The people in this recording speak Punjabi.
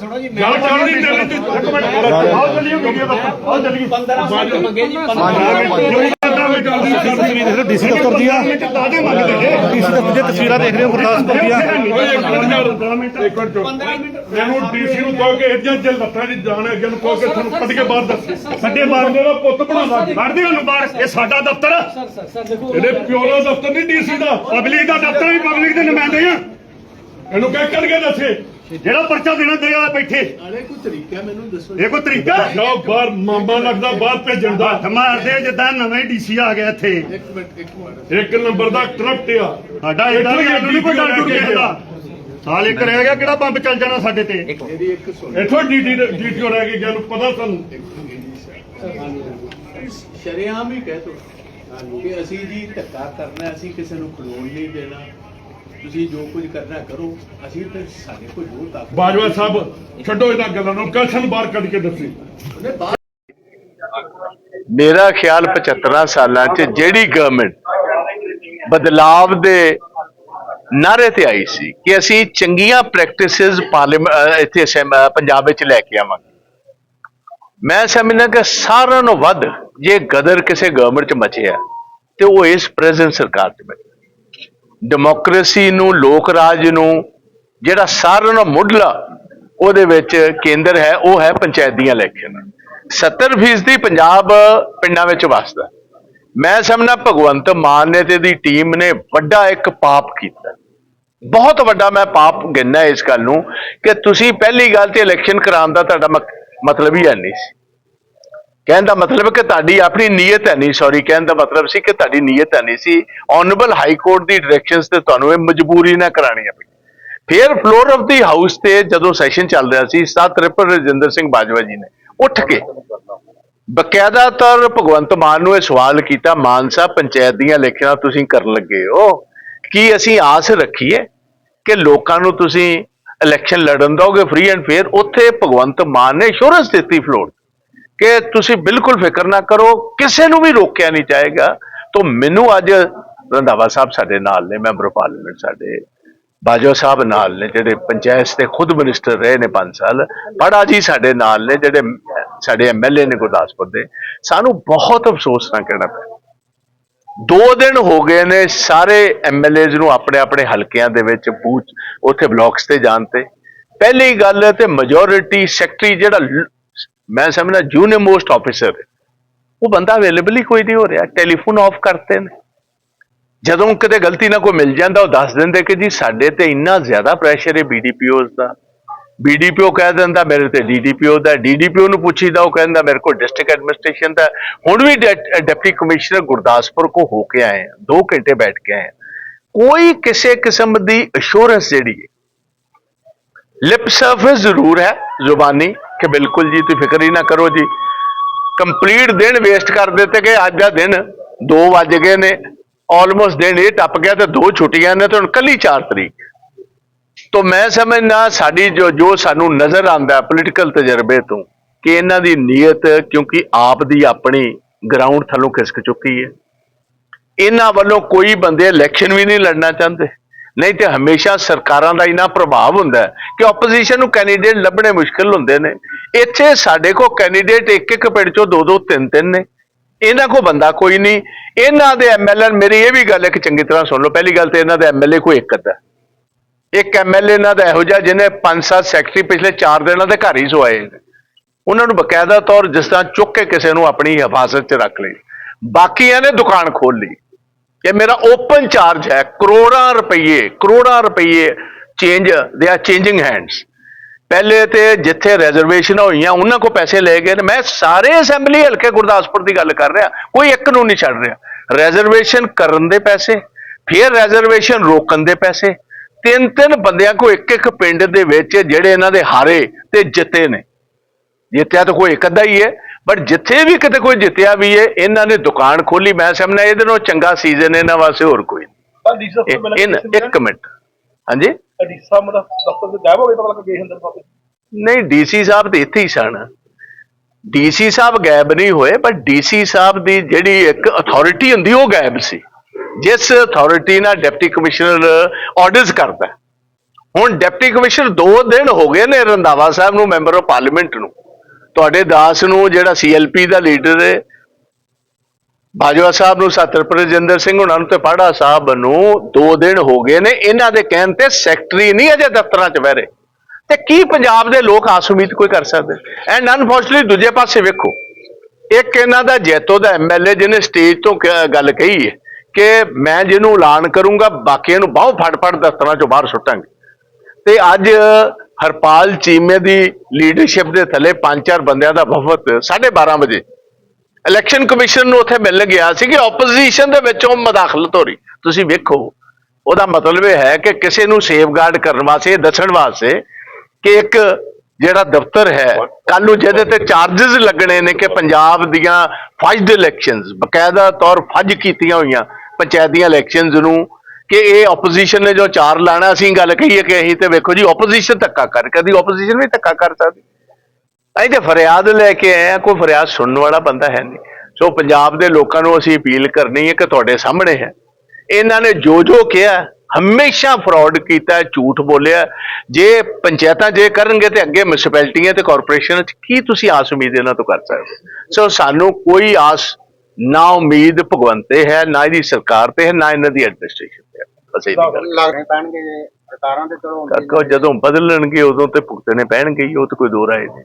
ਸੁਣੋ ਜੀ ਗੱਲ ਚੱਲਦੀ ਚੱਲਦੀ ਤੂੰ ਇੱਕ ਮਿੰਟ ਆਓ ਚੱਲੀਏ ਵੀਡੀਓ ਦਾ ਆਓ ਚੱਲੀਏ। 15 ਮਿੰਟ। ਮੰਗੇ। ਜੀ 15 ਤਸਵੀਰ ਦੇਖ ਲਓ ਡੀਸੀ ਦਫ਼ਤਰ ਨੇ। ਡੀਸੀ ਦਫ਼ਤਰ ਦੀਆਂ ਤਸਵੀਰਾਂ ਦੇਖ ਰਹੇ ਹੋ ਗੁਰਦਾਸਪੁਰ ਦੀਆਂ। ਮੈਨੂੰ ਡੀਸੀ ਨੂੰ ਕਹੋ ਕਿ ਇੱਜਾਂ ਜੇ ਲੱਤਾਂ ਦੀ ਜਾਣ ਅੱਗੇ ਨੂੰ ਕਹੋ ਕਿ ਤੁਹਾਨੂੰ ਕੱਢ ਕੇ ਬਾਹਰ ਦੱਸ। ਸਾਡੇ ਬਾਹਰ ਦਾ ਪੁੱਤ ਬਣਾਉਂਦਾ ਕੱਢਦੇ ਉਹਨੂੰ ਬਾਹਰ। ਇਹ ਸਾਡਾ ਦਫ਼ਤਰ ਇਹਦੇ ਪਿਓ ਦਾ ਦਫ਼ਤਰ ਨਹੀਂ ਡੀਸੀ ਦਾ। ਪਬਲਿਕ ਦਾ ਦਫ਼ਤਰ ਵੀ ਪਬਲਿਕ ਦੇ ਨੁਮਾਇੰਦੇ ਆ। ਇਹਨੂੰ ਕਹਿ ਕੱਢ ਕੇ ਦੱਸੇ। ਜਿਹੜਾ ਪਰਚਾ ਦੇਣਾ ਦੇ ਆ ਬੈਠੇ। ਅਰੇ ਕੋਈ ਤਰੀਕਾ ਮੈਨੂੰ? ਦੱਸੋ ਇਹ ਕੋਈ ਤਰੀਕਾ ਜਾਓ ਬਾਹਰ ਮਾਮਾ ਲੱਗਦਾ ਬਾਹਰ ਭੇਜਣ ਦਾ। ਹੱਥ ਮਾਰਦੇ ਜਿੱਦਾਂ ਨਵੇਂ ਡੀਸੀ ਆ ਗਿਆ ਇੱਥੇ। ਇੱਕ ਮਿੰਟ ਇੱਕ ਮਿੰਟ। ਇੱਕ ਨੰਬਰ ਦਾ ਕਰਪਟ ਆ। ਸਾਡਾ ਇਹਦਾ ਨਹੀਂ ਕੋਈ ਡਰ ਡੁਰ ਸਾਲ ਇੱਕ ਰਹਿ ਗਿਆ ਕਿਹੜਾ ਬੰਬ ਚੱਲ ਜਾਣਾ ਸਾਡੇ ਤੇ? ਇੱਥੋਂ ਡੀਟੀ ਡੀਟੀਓ ਰਹਿ ਗਈ ਜਾਨੂੰ ਪਤਾ ਸਾਨੂੰ। ਸ਼ਰੇਆਮ ਹੀ ਕਹਿ ਤੋ ਕਿ ਅਸੀਂ ਜੀ ਧੱਕਾ ਕਰਨਾ ਅਸੀਂ ਕਿਸੇ ਨੂੰ ਖਲੋਣ ਨਹੀਂ ਦੇਣਾ। ਤੁਸੀਂ ਜੋ ਕੁਝ ਕਰਨਾ ਕਰੋ ਅਸੀਂ ਤੇ ਸਾਡੇ ਕੋਲ ਜੋ ਤਾਕਤ ਬਾਜਵਾ ਸਾਹਿਬ ਛੱਡੋ ਇਹਨਾਂ ਗੱਲਾਂ ਨੂੰ ਕਲਸ਼ਨ ਬਾਹਰ ਕੱਢ ਕੇ ਦੱਸੀ। ਮੇਰਾ ਖਿਆਲ 75 ਸਾਲਾਂ 'ਚ ਜਿਹੜੀ ਗਵਰਨਮੈਂਟ ਬਦਲਾਵ ਦੇ ਨਾਰੇ ਤੇ ਆਈ ਸੀ ਕਿ ਅਸੀਂ ਚੰਗੀਆਂ ਪ੍ਰੈਕਟਿਸਿਸ ਪਾਰਲੀਮੈਂਟ ਇੱਥੇ ਪੰਜਾਬ ਵਿੱਚ ਲੈ ਕੇ ਆਵਾਂਗੇ। ਮੈਂ ਸਮਝਦਾ ਕਿ ਸਾਰਿਆਂ ਨੂੰ ਵੱਧ ਜੇ ਗਦਰ ਕਿਸੇ ਗਵਰਨਮੈਂਟ 'ਚ ਮਚਿਆ ਤੇ ਉਹ ਇਸ ਪ੍ਰੈਜ਼ੈਂਟ ਸਰਕਾਰ 'ਚ ਮਚਿਆ। ਡੈਮੋਕ੍ਰੇਸੀ ਨੂੰ, ਲੋਕ ਰਾਜ ਨੂੰ, ਜਿਹੜਾ ਸਾਰਿਆਂ ਨਾਲੋਂ ਮੁੱਢਲਾ ਉਹਦੇ ਵਿੱਚ ਕੇਂਦਰ ਹੈ, ਉਹ ਹੈ ਪੰਚਾਇਤ ਦੀਆਂ ਇਲੈਕਸ਼ਨ। 70% ਦੀ ਪੰਜਾਬ ਪਿੰਡਾਂ ਵਿੱਚ ਵਸਦਾ। ਮੈਂ ਸਮਝਣਾ ਭਗਵੰਤ ਮਾਨ ਨੇ ਤੇ ਦੀ ਟੀਮ ਨੇ ਵੱਡਾ ਇੱਕ ਪਾਪ ਕੀਤਾ। ਬਹੁਤ ਵੱਡਾ ਮੈਂ ਪਾਪ ਗਿਣਨਾ ਇਸ ਗੱਲ ਨੂੰ ਕਿ ਤੁਸੀਂ ਪਹਿਲੀ ਗੱਲ ਤੇ ਇਲੈਕਸ਼ਨ ਕਰਾਉਣ ਦਾ ਤੁਹਾਡਾ ਮਕ- ਮਤਲਬ ਹੀ ਹੈ ਨਹੀਂ ਸੀ। ਕਹਿਣ ਦਾ ਮਤਲਬ ਕਿ ਤੁਹਾਡੀ ਆਪਣੀ ਨੀਅਤ ਹੈ ਨਹੀਂ ਸੌਰੀ ਕਹਿਣ ਦਾ ਮਤਲਬ ਸੀ ਕਿ ਤੁਹਾਡੀ ਨੀਅਤ ਹੈ ਨਹੀਂ ਸੀ। ਆਨਰੇਬਲ ਹਾਈ ਕੋਰਟ ਦੀ ਡਾਇਰੈਕਸ਼ਨਸ ਤੇ ਤੁਹਾਨੂੰ ਇਹ ਮਜਬੂਰੀ ਨਾ ਕਰਾਣੀਆਂ ਪਈ। ਫਿਰ ਫਲੋਰ ਆਫ ਦੀ ਹਾਊਸ ਤੇ ਜਦੋਂ ਸੈਸ਼ਨ ਚੱਲ ਰਿਹਾ ਸੀ, ਸਤ ਰਿਪਰ ਰਜਿੰਦਰ ਸਿੰਘ ਬਾਜਵਾ ਜੀ ਨੇ ਉੱਠ ਕੇ ਬਕਾਇਦਾ ਤੌਰ ਭਗਵੰਤ ਮਾਨ ਨੂੰ ਇਹ ਸਵਾਲ ਕੀਤਾ, ਮਾਨ ਸਾਹਿਬ, ਪੰਚਾਇਤ ਦੀਆਂ ਇਲੈਕਸ਼ਨਾਂ ਤੁਸੀਂ ਕਰਨ ਲੱਗੇ ਹੋ। ਕੀ ਅਸੀਂ ਆਸ ਰੱਖੀਏ ਕਿ ਲੋਕਾਂ ਨੂੰ ਤੁਸੀਂ ਇਲੈਕਸ਼ਨ ਲੜਨ ਦੋਗੇ ਫ੍ਰੀ ਐਂਡ ਫੇਅਰ ਉੱਥੇ ਭਗਵੰਤ ਮਾਨ ਨੇ ਇੰਸ਼ੋਰੈਂਸ ਦਿੱਤੀ ਫਲੋਰ ਕਿ ਤੁਸੀਂ ਬਿਲਕੁਲ ਫਿਕਰ ਨਾ ਕਰੋ, ਕਿਸੇ ਨੂੰ ਵੀ ਰੋਕਿਆ ਨਹੀਂ ਜਾਏਗਾ। ਤਾਂ ਮੈਨੂੰ ਅੱਜ ਰੰਧਾਵਾ ਸਾਹਿਬ ਸਾਡੇ ਨਾਲ ਨੇ, ਮੈਂਬਰ ਪਾਰਲੀਮੈਂਟ ਸਾਡੇ, ਬਾਜਵਾ ਸਾਹਿਬ ਨਾਲ ਨੇ, ਜਿਹੜੇ ਪੰਚਾਇਤ ਦੇ ਖੁਦ ਮਿਨਿਸਟਰ ਰਹੇ ਨੇ 5 ਸਾਲ, ਬੜਾ ਜੀ ਸਾਡੇ ਨਾਲ ਨੇ, ਜਿਹੜੇ ਸਾਡੇ ਐਮਐਲਏ ਨੇ ਗੁਰਦਾਸਪੁਰ ਦੇ। ਸਾਨੂੰ ਬਹੁਤ ਅਫਸੋਸ ਨਾਲ ਕਹਿਣਾ ਪਿਆ। ਦੋ ਦਿਨ ਹੋ ਗਏ ਨੇ ਸਾਰੇ ਐਮਐਲਏਜ਼ ਨੂੰ ਆਪਣੇ ਆਪਣੇ ਹਲਕਿਆਂ ਦੇ ਵਿੱਚ ਬੂਥ ਉੱਥੇ ਬਲਾਕਸ ਤੇ ਜਾਣ ਤੇ। ਪਹਿਲੀ ਗੱਲ ਤੇ ਮੈਜੋਰਿਟੀ ਸੈਕਟਰੀ ਜਿਹੜਾ ਮੈਂ ਸਮਝਣਾ ਜੂਨੀਅਰ ਮੋਸਟ ਆਫੀਸਰ ਉਹ ਬੰਦਾ ਅਵੇਲੇਬਲ ਹੀ ਕੋਈ ਨਹੀਂ ਹੋ ਰਿਹਾ ਟੈਲੀਫੋਨ ਆਫ ਕਰਤੇ ਨੇ। ਜਦੋਂ ਕਿਤੇ ਗਲਤੀ ਨਾਲ ਕੋਈ ਮਿਲ ਜਾਂਦਾ, ਉਹ ਦੱਸ ਦਿੰਦੇ ਕਿ ਜੀ ਸਾਡੇ ਤੇ ਇੰਨਾ ਜ਼ਿਆਦਾ ਪ੍ਰੈਸ਼ਰ ਹੈ ਬੀਡੀਪੀਓਜ਼ ਦਾ। ਬੀਡੀਪੀਓ ਕਹਿ ਦਿੰਦਾ, ਮੇਰੇ ਤੇ ਡੀਡੀਪੀਓ ਦਾ ਡੀਡੀਪੀਓ ਨੂੰ ਪੁੱਛੀਦਾ, ਉਹ ਕਹਿੰਦਾ, ਮੇਰੇ ਕੋਲ ਡਿਸਟ੍ਰਿਕਟ ਐਡਮਿਨਿਸਟ੍ਰੇਸ਼ਨ ਦਾ ਹੁਣ ਵੀ ਡਿ- ਡਿਪਟੀ ਕਮਿਸ਼ਨਰ ਗੁਰਦਾਸਪੁਰ ਕੋ ਹੋ ਕੇ ਆਏ ਹਾਂ 2 ਘੰਟੇ ਬੈਠ ਕੇ ਆਏ ਹਾਂ ਕੋਈ ਕਿਸੇ ਕਿਸਮ ਦੀ ਅਸ਼ੋਰੈਂਸ ਜਿਹੜੀ ਹੈ ਲਿਪ ਸਰਫੇਸ ਜ਼ਰੂਰ ਹੈ, ਜ਼ੁਬਾਨੀ। ਕਿ ਬਿਲਕੁਲ ਜੀ, ਤੁਸੀਂ ਫਿਕਰ ਹੀ ਨਾ ਕਰੋ ਜੀ। ਕੰਪਲੀਟ ਦਿਨ ਵੇਸਟ ਕਰ ਦਿੱਤੇ ਕਿ ਅੱਜ ਦਾ ਦਿਨ 2 ਵੱਜ ਗਏ ਨੇ। ਆਲਮੋਸਟ ਦਿਨ ਇਹ ਟੱਪ ਗਿਆ ਤੇ ਦੋ ਛੁੱਟੀਆਂ ਨੇ ਤੇ ਹੁਣ ਕੱਲੀ 4 ਤਰੀਕ। ਤੋਂ ਮੈਂ ਸਮਝਦਾ, ਸਾਡੀ ਜੋ ਜੋ ਸਾਨੂੰ ਨਜ਼ਰ ਆਉਂਦਾ ਪੋਲੀਟੀਕਲ ਤਜਰਬੇ ਤੋਂ ਕਿ ਇਹਨਾਂ ਦੀ ਨੀਅਤ ਕਿਉਂਕਿ ਆਪ ਦੀ ਆਪਣੀ ਗਰਾਊਂਡ ਥੱਲੋਂ ਖਿਸਕ ਚੁੱਕੀ ਹੈ। ਇਹਨਾਂ ਵੱਲੋਂ ਕੋਈ ਬੰਦੇ ਇਲੈਕਸ਼ਨ ਵੀ ਨਹੀਂ ਲੜਨਾ ਚਾਹੁੰਦੇ। ਨਹੀਂ ਤੇ ਹਮੇਸ਼ਾ ਸਰਕਾਰਾਂ ਦਾ ਇਨਾ ਪ੍ਰਭਾਵ ਹੁੰਦਾ ਕਿ ਆਪੋਜੀਸ਼ਨ ਨੂੰ ਕੈਂਡੀਡੇਟ ਲੱਭਣੇ ਮੁਸ਼ਕਲ ਹੁੰਦੇ ਨੇ। ਇੱਥੇ ਸਾਡੇ ਕੋਲ ਕੈਂਡੀਡੇਟ ਇੱਕ ਇੱਕ ਪਿੰਡ ਚੋਂ ਦੋ ਦੋ ਤਿੰਨ ਤਿੰਨ ਨੇ। ਇਹਨਾਂ ਕੋ ਬੰਦਾ ਕੋਈ ਨਹੀਂ। ਇਹਨਾਂ ਦੇ ਐਮਐਲਏ ਮੇਰੀ ਇਹ ਵੀ ਗੱਲ ਹੈ ਕਿ ਚੰਗੀ ਤਰ੍ਹਾਂ ਸੁਣ ਲਓ। ਪਹਿਲੀ ਗੱਲ ਤੇ ਇਹਨਾਂ ਦੇ ਐਮਐਲਏ ਕੋਈ ਇੱਕ ਅੱਧਾ। ਇੱਕ ਐਮਐਲਏ ਇਹਨਾਂ ਦਾ ਇਹੋ ਜਿਹਾ ਜਿਹਨੇ ਪੰਜ ਸੱਤ ਸੈਕਟਰੀ ਪਿਛਲੇ 4 ਦਿਨਾਂ ਦੇ ਘਰ ਹੀ ਸੋਏ ਉਹਨਾਂ ਨੂੰ ਬਕਾਇਦਾ ਤੌਰ ਜਿਸ ਤਰ੍ਹਾਂ ਚੁੱਕ ਕੇ ਕਿਸੇ ਨੂੰ ਆਪਣੀ ਹਿਫਾਜ਼ਤ 'ਚ ਰੱਖ ਲਈ। ਬਾਕੀਆਂ ਨੇ ਦੁਕਾਨ ਖੋਲ ਲਈ। ਇਹ ਮੇਰਾ ਓਪਨ ਚਾਰਜ ਹੈ, ਕਰੋੜਾਂ ਰੁਪਏ ਕਰੋੜਾਂ ਰੁਪਏ ਚੇਂਜ ਦੇ ਆ ਚੇਂਜਿੰਗ ਹੈਂਡਸ ਪਹਿਲੇ ਤੇ ਜਿੱਥੇ ਰਿਜ਼ਰਵੇਸ਼ਨ ਹੋਈਆਂ, ਉਹਨਾਂ ਕੋ ਪੈਸੇ ਲੈ ਗਏ ਨੇ। ਮੈਂ ਸਾਰੇ ਅਸੈਂਬਲੀ ਹਲਕੇ ਗੁਰਦਾਸਪੁਰ ਦੀ ਗੱਲ ਕਰ ਰਿਹਾ, ਕੋਈ ਇੱਕ ਨੂੰ ਨਹੀਂ ਛੱਡ ਰਿਹਾ। ਰਿਜ਼ਰਵੇਸ਼ਨ ਕਰਨ ਦੇ ਪੈਸੇ, ਫਿਰ ਰਿਜ਼ਰਵੇਸ਼ਨ ਰੋਕਣ ਦੇ ਪੈਸੇ। ਤਿੰਨ ਤਿੰਨ ਬੰਦਿਆਂ ਕੋ ਇੱਕ ਇੱਕ ਪਿੰਡ ਦੇ ਵਿੱਚ ਜਿਹੜੇ ਇਹਨਾਂ ਦੇ ਹਾਰੇ ਤੇ ਜਿੱਤੇ ਨੇ। ਜਿੱਤਿਆ ਤਾਂ ਕੋਈ ਇੱਕ ਅੱਧਾ ਹੀ ਹੈ ਬਟ ਜਿੱਥੇ ਵੀ ਕਿਤੇ ਕੋਈ ਜਿੱਤਿਆ ਵੀ ਹੈ ਇਹਨਾਂ ਨੇ ਦੁਕਾਨ ਖੋਲੀ ਮੈਂ ਸਮਝਦਾ ਇਹਦੇ ਨਾਲੋਂ ਚੰਗਾ ਸੀਜ਼ਨ ਇਹਨਾਂ ਵਾਸਤੇ ਹੋਰ ਕੋਈ ਨਹੀਂ। ਇੱਕ ਮਿੰਟ ਹਾਂਜੀ? ਅਡੀਸਾ ਮਤਲਬ ਦਫ਼ਤਰ ਤੇ ਗਾਇਬ ਹੋ ਗਏ ਤਾਂ ਲੱਗ ਗਏ ਅੰਦਰ ਪਾਸੇ ਨਹੀਂ ਡੀਸੀ ਸਾਹਿਬ ਤੇ ਇੱਥੇ ਹੀ ਸਨ। ਡੀਸੀ ਸਾਹਿਬ ਗਾਇਬ ਨਹੀਂ ਹੋਏ ਪਰ ਡੀਸੀ ਸਾਹਿਬ ਦੀ ਜਿਹੜੀ ਇੱਕ ਅਥਾਰਟੀ ਹੁੰਦੀ ਉਹ ਗਾਇਬ ਸੀ। ਜਿਸ ਅਥਾਰਟੀ ਨਾਲ ਡਿਪਟੀ ਕਮਿਸ਼ਨਰ ਆਰਡਰਸ ਕਰਦਾ। ਹੁਣ ਡਿਪਟੀ ਕਮਿਸ਼ਨਰ 2 ਦਿਨ ਹੋ ਗਏ ਨੇ ਰੰਧਾਵਾ ਸਾਹਿਬ ਨੂੰ ਮੈਂਬਰ ਆਫ ਪਾਰਲੀਮੈਂਟ ਨੂੰ। ਤੁਹਾਡੇ ਦਾਸ ਨੂੰ ਜਿਹੜਾ ਸੀਐਲਪੀ ਦਾ ਲੀਡਰ ਹੈ, ਬਾਜਵਾ ਸਾਹਿਬ ਨੂੰ ਸਤਿਰਪ੍ਰੀਤ ਪ੍ਰਜਿੰਦਰ ਸਿੰਘ ਉਹਨਾਂ ਨੂੰ ਤੇ ਪਾੜਾ ਸਾਹਿਬ ਨੂੰ 2 ਦਿਨ ਹੋ ਗਏ ਨੇ, ਇਹਨਾਂ ਦੇ ਕਹਿਣ ਤੇ ਸੈਕਟਰੀ ਨਹੀਂ ਅਜੇ ਦਫ਼ਤਰਾਂ 'ਚ ਬਹਿ ਰਹੇ। ਤੇ ਕੀ ਪੰਜਾਬ ਦੇ ਲੋਕ ਆਸ ਉਮੀਦ ਕੋਈ ਕਰ ਸਕਦੇ? ਐਂਡ ਅਨਫੋਰਚੂਨਟਲੀ ਦੂਜੇ ਪਾਸੇ ਵੇਖੋ, ਇੱਕ ਇਹਨਾਂ ਦਾ ਜੈਤੋ ਦਾ ਐਮਐਲਏ ਜਿਹਨੇ ਸਟੇਜ ਤੋਂ ਗੱਲ ਕਹੀ ਹੈ ਕਿ ਮੈਂ ਜਿਹਨੂੰ ਐਲਾਨ ਕਰੂੰਗਾ, ਬਾਕੀਆਂ ਨੂੰ ਬਾਹੋਂ ਫੜ ਫੜ ਦਫ਼ਤਰਾਂ 'ਚੋਂ ਬਾਹਰ ਸੁੱਟਾਂਗੇ। ਤੇ ਅੱਜ ਹਰਪਾਲ ਚੀਮੇ ਦੀ ਲੀਡਰਸ਼ਿਪ ਦੇ ਥੱਲੇ ਪੰਜ ਚਾਰ ਬੰਦਿਆਂ ਦਾ ਵਫਦ 12:30 ਵਜੇ। ਇਲੈਕਸ਼ਨ ਕਮਿਸ਼ਨ ਨੂੰ ਉੱਥੇ ਮਿਲਣ ਗਿਆ ਸੀ ਕਿ ਆਪੋਜੀਸ਼ਨ ਦੇ ਵਿੱਚੋਂ ਮਦਾਖਲਤ ਹੋ ਰਹੀ। ਤੁਸੀਂ ਵੇਖੋ, ਉਹਦਾ ਮਤਲਬ ਇਹ ਹੈ ਕਿ ਕਿਸੇ ਨੂੰ ਸੇਫਗਾਰਡ ਕਰਨ ਵਾਸਤੇ, ਇਹ ਦੱਸਣ ਵਾਸਤੇ ਕਿ ਇੱਕ ਜਿਹੜਾ ਦਫ਼ਤਰ ਹੈ ਕੱਲ ਨੂੰ ਜਿਹਦੇ ਤੇ ਚਾਰजेस ਲੱਗਣੇ ਨੇ ਕਿ ਪੰਜਾਬ ਦੀਆਂ ਫੱਜਡ ਇਲੈਕਸ਼ਨਸ ਬਕਾਇਦਾ ਤੌਰ ਫੱਜ ਕੀਤੀਆਂ ਹੋਈਆਂ, ਪੰਚਾਇਤ ਦੀਆਂ ਇਲੈਕਸ਼ਨਸ ਨੂੰ ਕਿ ਇਹ ਆਪੋਜੀਸ਼ਨ ਨੇ ਜੋ ਚਾਰ ਲਾਣਾ, ਅਸੀਂ ਗੱਲ ਕਹੀਏ ਕਿ ਅਸੀਂ ਤੇ ਵੇਖੋ ਜੀ ਆਪੋਜੀਸ਼ਨ ਧੱਕਾ ਕਰ, ਕਦੀ ਆਪੋਜੀਸ਼ਨ ਵੀ ਧੱਕਾ ਕਰ ਸਕਦੀ। ਅਸੀਂ ਤੇ ਫਰਿਆਦ ਲੈ ਕੇ ਆਏ ਆ ਕੋਈ ਫਰਿਆਦ ਸੁਣਨ ਵਾਲਾ ਬੰਦਾ ਹੈ ਨਹੀਂ। ਸੋ ਪੰਜਾਬ ਦੇ ਲੋਕਾਂ ਨੂੰ ਅਸੀਂ ਅਪੀਲ ਕਰਨੀ ਹੈ ਕਿ ਤੁਹਾਡੇ ਸਾਹਮਣੇ ਹੈ। ਇਹਨਾਂ ਨੇ ਜੋ ਜੋ ਕਿਹਾ, ਹਮੇਸ਼ਾ ਫਰਾਡ ਕੀਤਾ, ਝੂਠ ਬੋਲਿਆ। ਜੇ ਪੰਚਾਇਤਾਂ ਜੇ ਕਰਨਗੇ ਤੇ ਅੱਗੇ ਮਿਊਨਿਸਪੈਲਿਟੀਆਂ ਤੇ ਕਾਰਪੋਰੇਸ਼ਨ ਚ ਕੀ ਤੁਸੀਂ ਆਸ ਉਮੀਦ ਇਹਨਾਂ ਤੋਂ ਕਰ ਸਕਦੇ ਸੋ ਸਾਨੂੰ ਕੋਈ ਆਸ, ਨਾ ਉਮੀਦ ਭਗਵੰਤ ਤੇ ਹੈ, ਨਾ ਇਹਦੀ ਸਰਕਾਰ ਤੇ ਹੈ, ਨਾ ਇਹਨਾਂ ਦੀ ਐਡਮਿਨਿਸਟ੍ਰੇਸ਼ਨ ਤੇ ਹੈ ਬਸ ਇਹ ਗੱਲ ਲੱਗਣੇ ਪੈਣਗੇ ਜੇ ਸਰਕਾਰਾਂ ਦੇ ਚਲੋ ਕਾਕਾ ਜਦੋਂ ਬਦਲਣਗੇ ਉਦੋਂ ਤੇ ਭੁਗਤਣੇ ਪੈਣਗੇ ਹੀ ਉਹ ਤਾਂ ਕੋਈ ਦੋ ਰਾਏ ਨਹੀਂ।